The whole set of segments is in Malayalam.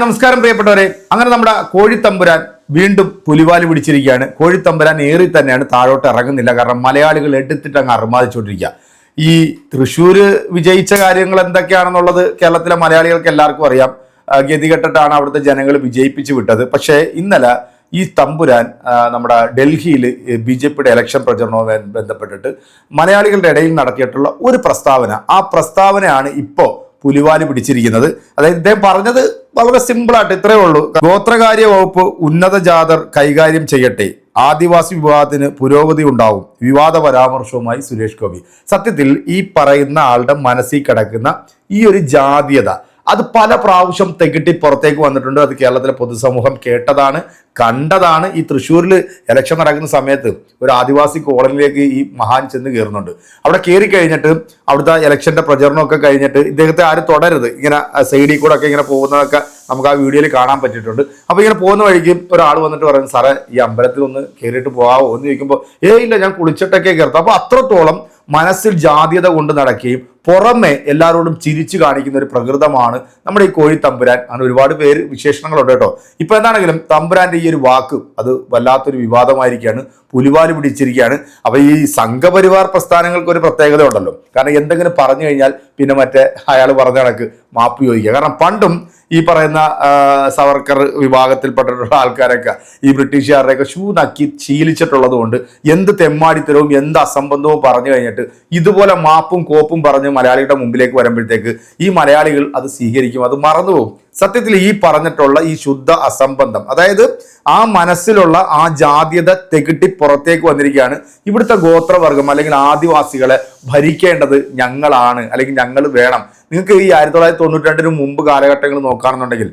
നമസ്കാരം പ്രിയപ്പെട്ടവരെ. അങ്ങനെ നമ്മുടെ കോഴിത്തമ്പുരാൻ വീണ്ടും പുലിവാലി പിടിച്ചിരിക്കുകയാണ്. കോഴിത്തമ്പുരാൻ ഏറി തന്നെയാണ് താഴോട്ട് ഇറങ്ങുന്നില്ല. കാരണം മലയാളികൾ എടുത്തിട്ട് അങ്ങ് അറുമാതിച്ചുകൊണ്ടിരിക്കുക ഈ തൃശ്ശൂർ വിജയിച്ച കാര്യങ്ങൾ എന്തൊക്കെയാണെന്നുള്ളത് കേരളത്തിലെ മലയാളികൾക്ക് എല്ലാവർക്കും അറിയാം. ഗതികെട്ടിട്ടാണ് അവിടുത്തെ ജനങ്ങൾ വിജയിപ്പിച്ചു വിട്ടത്. പക്ഷേ ഇന്നലെ ഈ തമ്പുരാൻ നമ്മുടെ ഡൽഹിയിൽ ബി ജെ പിയുടെ ഇലക്ഷൻ പ്രചരണവുമായി ബന്ധപ്പെട്ടിട്ട് മലയാളികളുടെ ഇടയിൽ നടത്തിയിട്ടുള്ള ഒരു പ്രസ്താവന. ആ പ്രസ്താവനയാണ് ഇപ്പോൾ പുലിവാലി പിടിച്ചിരിക്കുന്നത്. അതായത് ഇദ്ദേഹം പറഞ്ഞത് വളരെ സിമ്പിളായിട്ട് ഇത്രയേ ഉള്ളൂ. ഗോത്രകാര്യ വകുപ്പ് ഉന്നത ജാതർ കൈകാര്യം ചെയ്യട്ടെ. ആദിവാസി വിവാദത്തിന് പുരോഗതി ഉണ്ടാവും. വിവാദ പരാമർശവുമായി സുരേഷ് ഗോപി. സത്യത്തിൽ ഈ പറയുന്ന ആളുടെ മനസ്സിൽ കിടക്കുന്ന ഈ ഒരു ജാതീയത അത് പല പ്രാവശ്യം തെകിട്ടി പുറത്തേക്ക് വന്നിട്ടുണ്ട്. അത് കേരളത്തിലെ പൊതുസമൂഹം കേട്ടതാണ്. കണ്ടതാണ് ഈ തൃശ്ശൂരിൽ ഇലക്ഷൻ നടക്കുന്ന സമയത്ത് ഒരു ആദിവാസി കോളനിയിലേക്ക് ഈ മഹാൻ ചെന്ന് കയറുന്നുണ്ട്. അവിടെ കയറി കഴിഞ്ഞിട്ട് അവിടുത്തെ ഇലക്ഷന്റെ പ്രചരണമൊക്കെ കഴിഞ്ഞിട്ട് ഇദ്ദേഹത്തെ ആരും തുടരുത് ഇങ്ങനെ സൈഡിൽ കൂടെ ഒക്കെ ഇങ്ങനെ പോകുന്നതൊക്കെ നമുക്ക് ആ വീഡിയോയിൽ കാണാൻ പറ്റിയിട്ടുണ്ട്. അപ്പോൾ ഇങ്ങനെ പോകുന്ന വഴിക്ക് ഒരാൾ വന്നിട്ട് പറയുന്നു സാറേ ഈ അമ്പലത്തിൽ ഒന്ന് കയറിയിട്ട് പോകാവോ? എന്ന് ചോദിക്കുമ്പോൾ ഏ ഇല്ല ഞാൻ കുളിച്ചിട്ടൊക്കെ കയറത്തു അപ്പോൾ അത്രത്തോളം മനസ്സിൽ ജാതീയത കൊണ്ട് നടക്കുകയും പുറമെ എല്ലാവരോടും ചിരിച്ചു കാണിക്കുന്ന ഒരു പ്രകൃതമാണ് നമ്മുടെ ഈ കോഴി തമ്പുരാൻ. അങ്ങനെ ഒരുപാട് പേര് വിശേഷണങ്ങളുണ്ട് കേട്ടോ. ഇപ്പോൾ എന്താണെങ്കിലും തമ്പുരാന്റെ ഈ ഒരു വാക്ക് അത് വല്ലാത്തൊരു വിവാദമായിരിക്കുകയാണ്. പുലിവാൽ പിടിച്ചിരിക്കുകയാണ്. അപ്പോൾ ഈ സംഘപരിവാർ പ്രസ്ഥാനങ്ങൾക്ക് ഒരു പ്രത്യേകത ഉണ്ടല്ലോ കാരണം എന്തെങ്കിലും പറഞ്ഞു കഴിഞ്ഞാൽ പിന്നെ മറ്റേ അയാൾ പറഞ്ഞ കണക്ക് മാപ്പ് ചോദിക്കുക. കാരണം പണ്ടും ഈ പറയുന്ന സവർക്കർ വിഭാഗത്തിൽപ്പെട്ടിട്ടുള്ള ആൾക്കാരൊക്കെ ഈ ബ്രിട്ടീഷുകാരുടെയൊക്കെ ഷൂ നക്കി ശീലിച്ചിട്ടുള്ളത് കൊണ്ട് എന്ത് തെമ്മാടിത്തരവും എന്ത് അസംബന്ധവും പറഞ്ഞു കഴിഞ്ഞിട്ട് ഇതുപോലെ മാപ്പും കോപ്പും പറഞ്ഞ് മലയാളിയുടെ മുമ്പിലേക്ക് വരുമ്പോഴത്തേക്ക് ഈ മലയാളികൾ അത് സ്വീകരിക്കും അത് മറന്നുപോകും. സത്യത്തിൽ ഈ പറഞ്ഞിട്ടുള്ള ഈ ശുദ്ധ അസംബന്ധം അതായത് ആ മനസ്സിലുള്ള ആ ജാതിയത തെകിട്ടി പുറത്തേക്ക് വന്നിരിക്കുകയാണ് ഇവിടുത്തെ ഗോത്രവർഗം അല്ലെങ്കിൽ ആദിവാസികളെ ഭരിക്കേണ്ടത് ഞങ്ങളാണ് അല്ലെങ്കിൽ ഞങ്ങൾ വേണം. നിങ്ങൾക്ക് ഈ ആയിരത്തി തൊള്ളായിരത്തി തൊണ്ണൂറ്റി രണ്ടിന് മുമ്പ് കാലഘട്ടങ്ങൾ നോക്കുകയാണെന്നുണ്ടെങ്കിൽ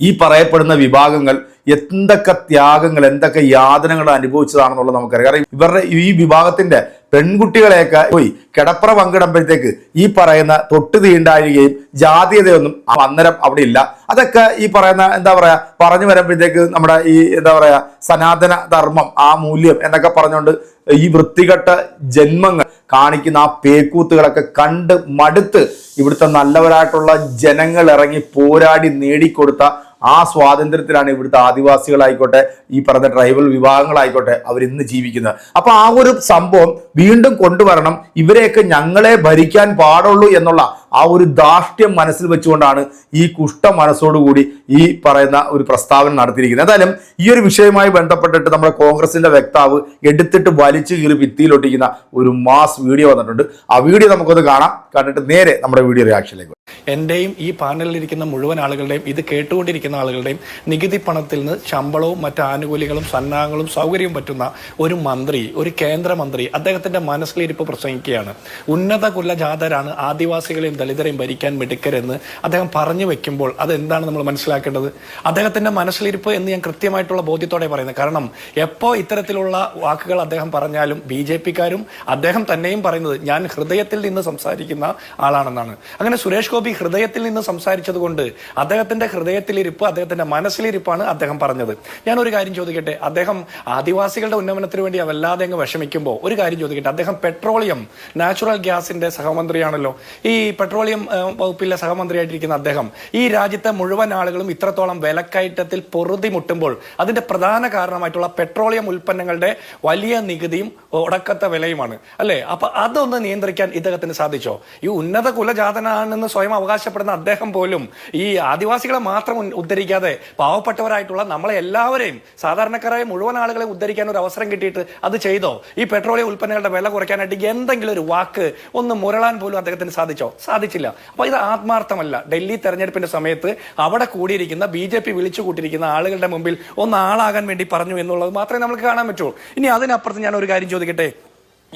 ഈ പറയപ്പെടുന്ന വിഭാഗങ്ങൾ എന്തൊക്കെ ത്യാഗങ്ങൾ എന്തൊക്കെ യാതനകൾ അനുഭവിച്ചതാണെന്നുള്ളത് നമുക്കറിയാം. കാരണം ഇവരുടെ ഈ വിഭാഗത്തിന്റെ പെൺകുട്ടികളെയൊക്കെ പോയി കിടപ്പറ പങ്കിടുമ്പോഴത്തേക്ക് ഈ പറയുന്ന തൊട്ട് തീണ്ടാഴുകയും ജാതീയതയൊന്നും അന്നേരം അവിടെ ഇല്ല. അതൊക്കെ ഈ പറയുന്ന എന്താ പറയാ പറഞ്ഞു വരുമ്പോഴത്തേക്ക് നമ്മുടെ ഈ എന്താ പറയാ സനാതന ധർമ്മം ആ മൂല്യം എന്നൊക്കെ പറഞ്ഞുകൊണ്ട് ഈ വൃത്തികെട്ട ജന്മങ്ങൾ കാണിക്കുന്ന ആ പേക്കൂത്തുകളൊക്കെ കണ്ട് മടുത്ത് ഇവിടുത്തെ നല്ലവരായിട്ടുള്ള ജനങ്ങൾ ഇറങ്ങി പോരാടി നേടിക്കൊടുത്ത ആ സ്വാതന്ത്ര്യത്തിലാണ് ഇവിടുത്തെ ആദിവാസികളായിക്കോട്ടെ ഈ പറഞ്ഞ ട്രൈബൽ വിഭാഗങ്ങളായിക്കോട്ടെ അവർ ഇന്ന് ജീവിക്കുന്നത്. അപ്പൊ ആ ഒരു സംഭവം വീണ്ടും കൊണ്ടുവരണം. ഇവരെയൊക്കെ ഞങ്ങളെ ഭരിക്കാൻ പാടുള്ളൂ എന്നുള്ള ആ ഒരു ധാർഷ്ട്യം മനസ്സിൽ വെച്ചുകൊണ്ടാണ് ഈ കുഷ്ഠ മനസ്സോടുകൂടി ഈ പറയുന്ന ഒരു പ്രസ്താവന നടത്തിയിരിക്കുന്നത്. എന്തായാലും ഈ ഒരു വിഷയവുമായി ബന്ധപ്പെട്ടിട്ട് നമ്മുടെ കോൺഗ്രസിന്റെ വക്താവ് എടുത്തിട്ട് വലിച്ചു കീറി ഭിത്തിയിലൊട്ടിക്കുന്ന ഒരു മാസ് വീഡിയോ വന്നിട്ടുണ്ട്. ആ വീഡിയോ നമുക്കൊന്ന് കാണാം. കണ്ടിട്ട് നേരെ നമ്മുടെ വീഡിയോ റിയാക്ഷനിലേക്ക് വരാം. എന്റെയും ഈ പാനലിലിരിക്കുന്ന മുഴുവൻ ആളുകളുടെയും ഇത് കേട്ടുകൊണ്ടിരിക്കുന്ന ആളുകളുടെയും നികുതി പണത്തിൽ നിന്ന് ശമ്പളവും മറ്റ് ആനുകൂല്യങ്ങളും സന്നാഹങ്ങളും സൗകര്യവും പറ്റുന്ന ഒരു മന്ത്രി ഒരു കേന്ദ്രമന്ത്രി അദ്ദേഹത്തിന്റെ മനസ്സിലിരിപ്പ് പ്രസംഗിക്കുകയാണ്. ഉന്നത കുലജാതരാണ് ആദിവാസികളെയും ദളിതരെയും ഭരിക്കാൻ മിടുക്കരെന്ന് അദ്ദേഹം പറഞ്ഞു വെക്കുമ്പോൾ അതെന്താണ് നമ്മൾ മനസ്സിലാക്കേണ്ടത്? അദ്ദേഹത്തിന്റെ മനസ്സിലിരിപ്പ് എന്ന് ഞാൻ കൃത്യമായിട്ടുള്ള ബോധ്യത്തോടെ പറയുന്നത്. കാരണം എപ്പോ ഇത്തരത്തിലുള്ള വാക്കുകൾ അദ്ദേഹം പറഞ്ഞാലും ബി ജെ പിക്കാരും അദ്ദേഹം തന്നെയും പറയുന്നത് ഞാൻ ഹൃദയത്തിൽ നിന്ന് സംസാരിക്കുന്ന ആളാണെന്നാണ്. അങ്ങനെ സുരേഷ് ഗോപി ഹൃദയത്തിൽ നിന്ന് സംസാരിച്ചതുകൊണ്ട് അദ്ദേഹത്തിന്റെ ഹൃദയത്തിലിരിപ്പ് അദ്ദേഹത്തിന്റെ മനസ്സിലിരിപ്പാണ് അദ്ദേഹം പറഞ്ഞത്. ഞാൻ ഒരു കാര്യം ചോദിക്കട്ടെ? അദ്ദേഹം ആദിവാസികളുടെ ഉന്നമനത്തിന് വേണ്ടി വല്ലാതെ അങ്ങ് വിഷമിക്കുമ്പോൾ ഒരു കാര്യം ചോദിക്കട്ടെ? അദ്ദേഹം പെട്രോളിയം നാച്ചുറൽ ഗ്യാസിന്റെ സഹമന്ത്രിയാണല്ലോ. ഈ പെട്രോളിയം വകുപ്പിലെ സഹമന്ത്രിയായിട്ടിരിക്കുന്ന അദ്ദേഹം ഈ രാജ്യത്തെ മുഴുവൻ ആളുകളും ഇത്രത്തോളം വിലക്കയറ്റത്തിൽ പൊറുതി മുട്ടുമ്പോൾ അതിന്റെ പ്രധാന കാരണമായിട്ടുള്ള പെട്രോളിയം ഉൽപ്പന്നങ്ങളുടെ വലിയ നികുതിയും ഉടക്കത്തെ വിലയുമാണ്. അല്ലേ? അപ്പൊ അതൊന്ന് നിയന്ത്രിക്കാൻ ഇദ്ദേഹത്തിന് സാധിച്ചോ? ഈ ഉന്നത കുലജാതനാണെന്ന് സ്വയം അവകാശപ്പെടുന്ന അദ്ദേഹം പോലും ഈ ആദിവാസികളെ മാത്രം ഉദ്ധരിക്കാതെ പാവപ്പെട്ടവരായിട്ടുള്ള നമ്മളെ എല്ലാവരെയും സാധാരണക്കാരായ മുഴുവൻ ആളുകളെ ഉദ്ധരിക്കാൻ ഒരു അവസരം കിട്ടിയിട്ട് അത് ചെയ്തോ? ഈ പെട്രോളിയം ഉൽപ്പന്നങ്ങളുടെ വില കുറയ്ക്കാനായിട്ട് എന്തെങ്കിലും ഒരു വാക്ക് ഒന്ന് മുരളാൻ പോലും അദ്ദേഹത്തിന് സാധിച്ചോ? സാധിച്ചില്ല. അപ്പൊ ഇത് ആത്മാർത്ഥമല്ല. ഡൽഹി തെരഞ്ഞെടുപ്പിന്റെ സമയത്ത് അവിടെ കൂടിയിരിക്കുന്ന ബി ജെ പി വിളിച്ചു കൂട്ടിയിരിക്കുന്ന ആളുകളുടെ മുമ്പിൽ ഒന്ന് ആളാകാൻ വേണ്ടി പറഞ്ഞു എന്നുള്ളത് മാത്രമേ നമുക്ക് കാണാൻ പറ്റുള്ളൂ. ഇനി അതിനപ്പുറത്ത് ഞാൻ ഒരു കാര്യം ചോദിക്കട്ടെ?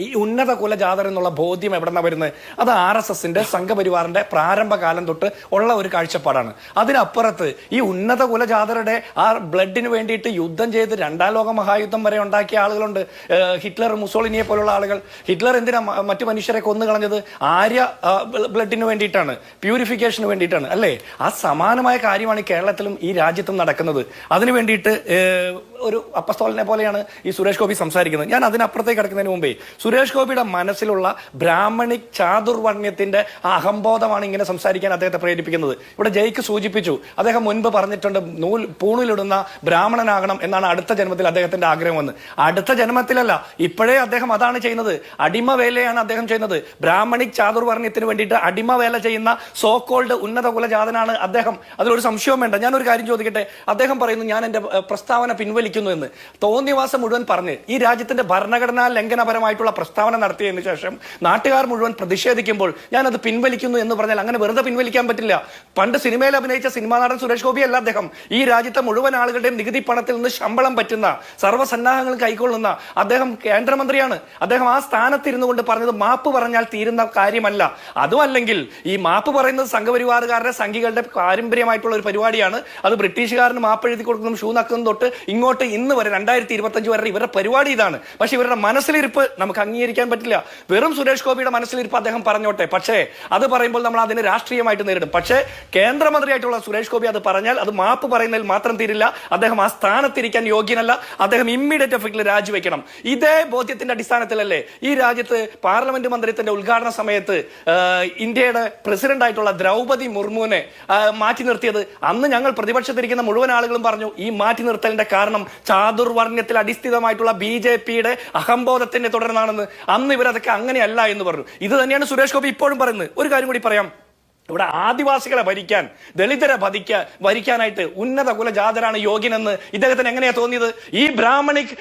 ഈ ഉന്നത കുലജാതർ എന്നുള്ള ബോധ്യം എവിടെന്നാ വരുന്നത്? അത് ആർ എസ് എസിന്റെ സംഘപരിവാറിന്റെ പ്രാരംഭകാലം തൊട്ട് ഉള്ള ഒരു കാഴ്ചപ്പാടാണ്. അതിനപ്പുറത്ത് ഈ ഉന്നത കുലജാതരുടെ ആ ബ്ലഡിന് വേണ്ടിയിട്ട് യുദ്ധം ചെയ്ത് രണ്ടാം ലോക മഹായുദ്ധം വരെ ഉണ്ടാക്കിയ ആളുകളുണ്ട്. ഹിറ്റ്ലർ മുസോളിനിയെ പോലുള്ള ആളുകൾ. ഹിറ്റ്ലർ എന്തിനാ മറ്റു മനുഷ്യരെ കൊന്നു കളഞ്ഞത്? ആര്യ ബ്ലഡിന് വേണ്ടിയിട്ടാണ്. പ്യൂരിഫിക്കേഷന് വേണ്ടിയിട്ടാണ്. അല്ലേ? ആ സമാനമായ കാര്യമാണ് കേരളത്തിലും ഈ രാജ്യത്തും നടക്കുന്നത്. അതിനു വേണ്ടിയിട്ട് ഒരു അപ്പസ്തോലിനെ പോലെയാണ് ഈ സുരേഷ് ഗോപി സംസാരിക്കുന്നത്. ഞാൻ അതിനപ്പുറത്തേക്ക് കിടക്കുന്നതിന് മുമ്പേ സുരേഷ് ഗോപിയുടെ മനസ്സിലുള്ള ബ്രാഹ്മണിക് ചാതുർവർണ്യത്തിന്റെ ആ അഹംബോധമാണ് ഇങ്ങനെ സംസാരിക്കാൻ അദ്ദേഹത്തെ പ്രേരിപ്പിക്കുന്നത്. ഇവിടെ ജയിക്ക് സൂചിപ്പിച്ചു അദ്ദേഹം മുൻപ് പറഞ്ഞിട്ടുണ്ട് നൂൽ പൂണിലിടുന്ന ബ്രാഹ്മണനാകണം എന്നാണ് അടുത്ത ജന്മത്തിൽ അദ്ദേഹത്തിന്റെ ആഗ്രഹം വന്ന് അടുത്ത ജന്മത്തിലല്ല ഇപ്പോഴേ അദ്ദേഹം അതാണ് ചെയ്യുന്നത്. അടിമ വേലയാണ് അദ്ദേഹം ചെയ്യുന്നത്. ബ്രാഹ്മണിക് ചാതുർവർണ്യത്തിന് വേണ്ടിയിട്ട് അടിമ വേല ചെയ്യുന്ന സോ കോൾഡ് ഉന്നത കുലജാതനാണ് അദ്ദേഹം. അതിലൊരു സംശയവും വേണ്ട ഞാനൊരു കാര്യം ചോദിക്കട്ടെ? അദ്ദേഹം പറയുന്നു ഞാൻ എന്റെ പ്രസ്താവന പിൻവലിക്കുന്നു എന്ന്. തോന്നിവാസം മുഴുവൻ പറഞ്ഞ് ഈ രാജ്യത്തിന്റെ ഭരണഘടനാ ലംഘനപരമായിട്ടുള്ള പ്രസ്താവന നടത്തിയതിനു ശേഷം നാട്ടുകാർ മുഴുവൻ പ്രതിഷേധിക്കുമ്പോൾ ഞാൻ അത് പിൻവലിക്കുന്നു എന്ന് പറഞ്ഞാൽ അങ്ങനെ വെറുതെ പിൻവലിക്കാൻ പറ്റില്ല. പണ്ട് സിനിമയിൽ അഭിനയിച്ച സിനിമാ നടൻ സുരേഷ് ഗോപി അല്ല അദ്ദേഹം. ഈ രാജ്യത്തെ മുഴുവൻ ആളുകളുടെയും നികുതി പണത്തിൽ നിന്ന് ശമ്പളം പറ്റുന്ന സർവസന്നാഹങ്ങൾ കൈക്കൊള്ളുന്ന അദ്ദേഹം കേന്ദ്രമന്ത്രിയാണ്. അദ്ദേഹം ആ സ്ഥാനത്തിരുന്നു കൊണ്ട് പറഞ്ഞത് മാപ്പ് പറഞ്ഞാൽ തീരുന്ന കാര്യമല്ല. അതുമല്ലെങ്കിൽ ഈ മാപ്പ് പറയുന്നത് സംഘപരിവാറുകാരുടെ സംഘികളുടെ പാരമ്പര്യമായിട്ടുള്ള ഒരു പരിപാടിയാണ്. അത് ബ്രിട്ടീഷുകാരന് മാപ്പ് എഴുതി കൊടുക്കുന്നതും ഷൂ നക്കുന്നതും തൊട്ട് ഇങ്ങോട്ട് ഇന്ന് വരെ രണ്ടായിരത്തി ഇരുപത്തഞ്ച് വരെ ഇവരുടെ പരിപാടി ഇതാണ്. പക്ഷെ ഇവരുടെ മനസ്സിലിരിപ്പ് നമുക്ക് അംഗീകരിക്കാൻ പറ്റില്ല. വെറും സുരേഷ് ഗോപിയുടെ മനസ്സിലിരിപ്പ് അദ്ദേഹം പറഞ്ഞോട്ടെ. പക്ഷേ അത് പറയുമ്പോൾ നമ്മൾ അതിനെ രാഷ്ട്രീയമായിട്ട് നേരിടും. പക്ഷേ കേന്ദ്രമന്ത്രിയായിട്ടുള്ള സുരേഷ് ഗോപി അത് പറഞ്ഞാൽ അത് മാപ്പ് പറയുന്നതിൽ മാത്രം തീരില്ല. അദ്ദേഹം ആ സ്ഥാനത്തിരിക്കാൻ യോഗ്യനല്ല. അദ്ദേഹം ഇമ്മീഡിയറ്റ് എഫക്റ്റിൽ രാജിവെക്കണം. ഇതേ ബോധ്യത്തിന്റെ അടിസ്ഥാനത്തിലല്ലേ ഈ രാജ്യത്ത് പാർലമെന്റ് മന്ദിരത്തിന്റെ ഉദ്ഘാടന സമയത്ത് ഇന്ത്യയുടെ പ്രസിഡന്റ് ആയിട്ടുള്ള ദ്രൗപതി മുർമുവിനെ മാറ്റി നിർത്തിയത്. അന്ന് ഞങ്ങൾ പ്രതിപക്ഷത്തിരിക്കുന്ന മുഴുവൻ ആളുകളും പറഞ്ഞു ഈ മാറ്റി നിർത്തലിന്റെ കാരണം ചാതുർവർണത്തിൽ അടിസ്ഥിതമായിട്ടുള്ള ബി ജെ പിയുടെ അഹംബോധത്തിന്റെ തുടർന്നാണെന്ന് അന്ന് ഇവരതൊക്കെ അങ്ങനെയല്ല എന്ന് പറഞ്ഞു. ഇത് തന്നെയാണ് സുരേഷ് ഗോപി ഇപ്പോഴും പറയുന്നത്. ഒരു കാര്യം കൂടി പറയാം. ഇവിടെ ആദിവാസികളെ ഭരിക്കാൻ ദളിതരെ ഭതിക്ക ഭരിക്കാനായിട്ട് ഉന്നത കുലജാതരാണ് യോഗ്യനെന്ന് ഇദ്ദേഹത്തിന് എങ്ങനെയാ തോന്നിയത്? ഈ ബ്രാഹ്മണിക്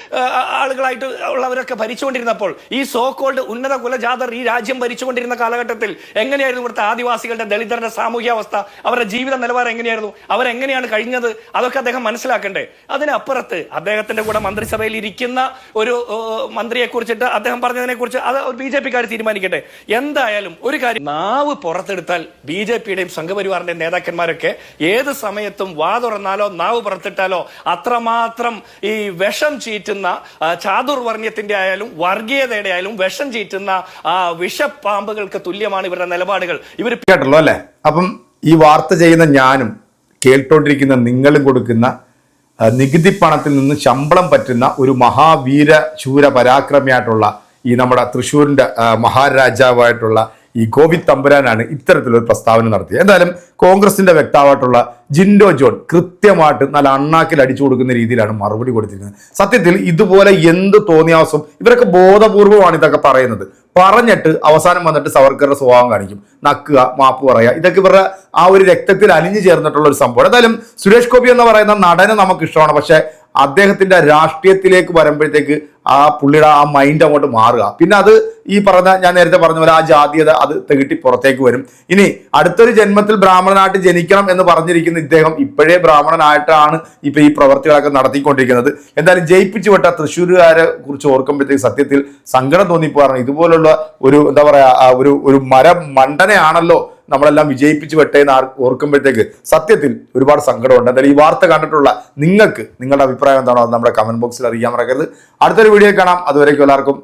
ആളുകളായിട്ട് ഉള്ളവരൊക്കെ ഭരിച്ചുകൊണ്ടിരുന്നപ്പോൾ ഈ സോ കോൾഡ് ഉന്നത കുലജാതർ ഈ രാജ്യം ഭരിച്ചുകൊണ്ടിരുന്ന കാലഘട്ടത്തിൽ എങ്ങനെയായിരുന്നു ഇവിടുത്തെ ആദിവാസികളുടെ ദളിതരുടെ സാമൂഹ്യാവസ്ഥ? അവരുടെ ജീവിത നിലവാരം എങ്ങനെയായിരുന്നു? അവരെങ്ങനെയാണ് കഴിഞ്ഞത്? അതൊക്കെ അദ്ദേഹം മനസ്സിലാക്കണ്ടേ? അതിനപ്പുറത്ത് അദ്ദേഹത്തിന്റെ കൂടെ മന്ത്രിസഭയിൽ ഇരിക്കുന്ന ഒരു മന്ത്രിയെ കുറിച്ചിട്ട് അദ്ദേഹം പറഞ്ഞതിനെ കുറിച്ച് അത് ബി ജെ പിക്കാർ തീരുമാനിക്കട്ടെ. എന്തായാലും ഒരു കാര്യം നാവ് പുറത്തെടുത്താൽ ബി ജെ പിയുടെയും സംഘപരിവാറിന്റെയും നേതാക്കന്മാരൊക്കെ ഏത് സമയത്തും വാ തുറന്നാലോ നാവ് പുറത്തിട്ടാലോ അത്രമാത്രം ഈ വിഷം ചീറ്റുന്ന ചാതുർവർണയത്തിന്റെ ആയാലും വർഗീയതയുടെ ആയാലും വിഷം ചീറ്റുന്ന വിഷപ്പാമ്പുകൾക്ക് തുല്യമാണ് ഇവരുടെ നിലപാടുകൾ. ഇവർ കേട്ടല്ലോ അല്ലേ? അപ്പം ഈ വാർത്ത ചെയ്യുന്ന ഞാനും കേട്ടോണ്ടിരിക്കുന്ന നിങ്ങളും കൊടുക്കുന്ന നികുതി പണത്തിൽ നിന്ന് ശമ്പളം പറ്റുന്ന ഒരു മഹാവീര ശൂര പരാക്രമിയായിട്ടുള്ള ഈ നമ്മുടെ തൃശ്ശൂരിന്റെ മഹാരാജാവായിട്ടുള്ള ഈ ഗോവിന്ദ് തമ്പുരാനാണ് ഇത്തരത്തിലൊരു പ്രസ്താവന നടത്തിയത്. എന്തായാലും കോൺഗ്രസിന്റെ വ്യക്താവായിട്ടുള്ള ജിൻഡോ ജോൺ കൃത്യമായിട്ട് നല്ല അണ്ണാക്കിൽ അടിച്ചു കൊടുക്കുന്ന രീതിയിലാണ് മറുപടി കൊടുത്തിരിക്കുന്നത്. സത്യത്തിൽ ഇതുപോലെ എന്ത് തോന്നിയാവസം ഇവരൊക്കെ ബോധപൂർവമാണ് ഇതൊക്കെ പറയുന്നത്. പറഞ്ഞിട്ട് അവസാനം വന്നിട്ട് സവർക്കറുടെ സ്വഭാവം കാണിക്കും. നക്കുക മാപ്പ് പറയുക. ഇതൊക്കെ ഇവരുടെ ആ ഒരു രക്തത്തിൽ അലിഞ്ഞു ചേർന്നിട്ടുള്ള ഒരു സംഭവം എന്തായാലും സുരേഷ് ഗോപി എന്ന് പറയുന്ന നടന് നമുക്ക് ഇഷ്ടമാണ്. പക്ഷെ അദ്ദേഹത്തിന്റെ രാഷ്ട്രീയത്തിലേക്ക് വരുമ്പോഴത്തേക്ക് ആ പുള്ളിയുടെ ആ മൈൻഡ് അങ്ങോട്ട് മാറുക. പിന്നെ അത് ഈ പറഞ്ഞ ഞാൻ നേരത്തെ പറഞ്ഞ പോലെ ആ ജാതീയത അത് തെകിട്ടി പുറത്തേക്ക് വരും. ഇനി അടുത്തൊരു ജന്മത്തിൽ ബ്രാഹ്മണനായിട്ട് ജനിക്കണം എന്ന് പറഞ്ഞിരിക്കുന്ന ഇദ്ദേഹം ഇപ്പോഴേ ബ്രാഹ്മണനായിട്ടാണ് ഇപ്പൊ ഈ പ്രവർത്തികളൊക്കെ നടത്തിക്കൊണ്ടിരിക്കുന്നത്. എന്തായാലും ജയിപ്പിച്ചു വിട്ട തൃശ്ശൂരുകാരെ കുറിച്ച് ഓർക്കുമ്പോഴത്തേക്ക് സത്യത്തിൽ സങ്കടം തോന്നിപ്പോറാണ് ഇതുപോലുള്ള ഒരു എന്താ പറയാ ഒരു ഒരു മരം മണ്ടനെയാണല്ലോ നമ്മളെല്ലാം വിജയിപ്പിച്ചു വിട്ടേ എന്ന് ഓർക്കുമ്പോഴത്തേക്ക് സത്യത്തിൽ ഒരുപാട് സങ്കടമുണ്ട്. എന്തായാലും ഈ വാർത്ത കണ്ടിട്ടുള്ള നിങ്ങൾക്ക് നിങ്ങളുടെ അഭിപ്രായം എന്താണോ അത് നമ്മുടെ കമന്റ് ബോക്സിൽ അറിയാൻ മറക്കരുത്. അടുത്തൊരു വീഡിയോ കാണാം. അതുവരേക്കും എല്ലാവർക്കും